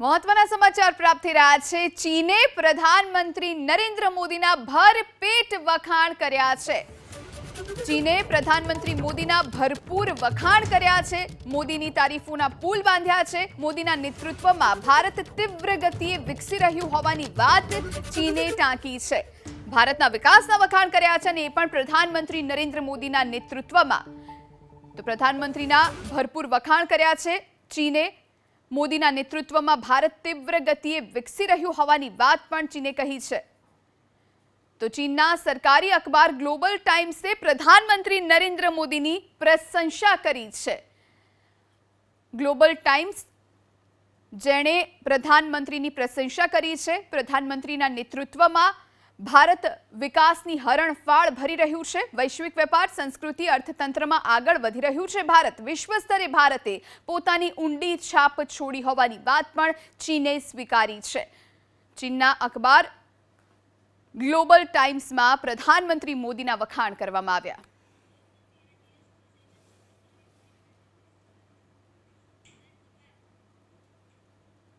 મહત્વના સમાચાર પ્રાપ્ત થઈ રહ્યા છે. ચીને પ્રધાનમંત્રી નરેન્દ્ર મોદીના ભરપેટ વખાણ કર્યા છે. ચીને પ્રધાનમંત્રી મોદીના ભરપૂર વખાણ કર્યા છે. મોદીની તારીફોના પુલ બાંધ્યા છે. મોદીના નેતૃત્વમાં ભારત તીવ્ર ગતિએ વિકસી રહ્યું હોવાની વાત ચીને ટાંકી છે. ભારતના વિકાસના વખાણ કર્યા છે અને એ પણ પ્રધાનમંત્રી નરેન્દ્ર મોદીના નેતૃત્વમાં. તો પ્રધાનમંત્રીના ભરપૂર વખાણ કર્યા છે. ચીને મોદીના નેતૃત્વમાં ભારત તીવ્ર ગતિએ વિકસી રહ્યું હોવાની વાત પણ ચીને કહી છે. તો ચીનના સરકારી અખબાર ગ્લોબલ ટાઈમ્સે પ્રધાનમંત્રી નરેન્દ્ર મોદીની પ્રશંસા કરી છે. ગ્લોબલ ટાઈમ્સ જેણે પ્રધાનમંત્રીની પ્રશંસા કરી છે. પ્રધાનમંત્રીના નેતૃત્વમાં ભારત વિકાસની હરણફાળ ભરી રહ્યું છે. વૈશ્વિક વેપાર, સંસ્કૃતિ, અર્થતંત્રમાં આગળ વધી રહ્યું છે. ભારત વિશ્વ સ્તરે ભારતે પોતાની ઊંડી છાપ છોડી હોવાની વાત પણ ચીને સ્વીકારી છે. ચીનના અખબાર ગ્લોબલ ટાઈમ્સમાં પ્રધાનમંત્રી મોદીના વખાણ કરવામાં આવ્યા.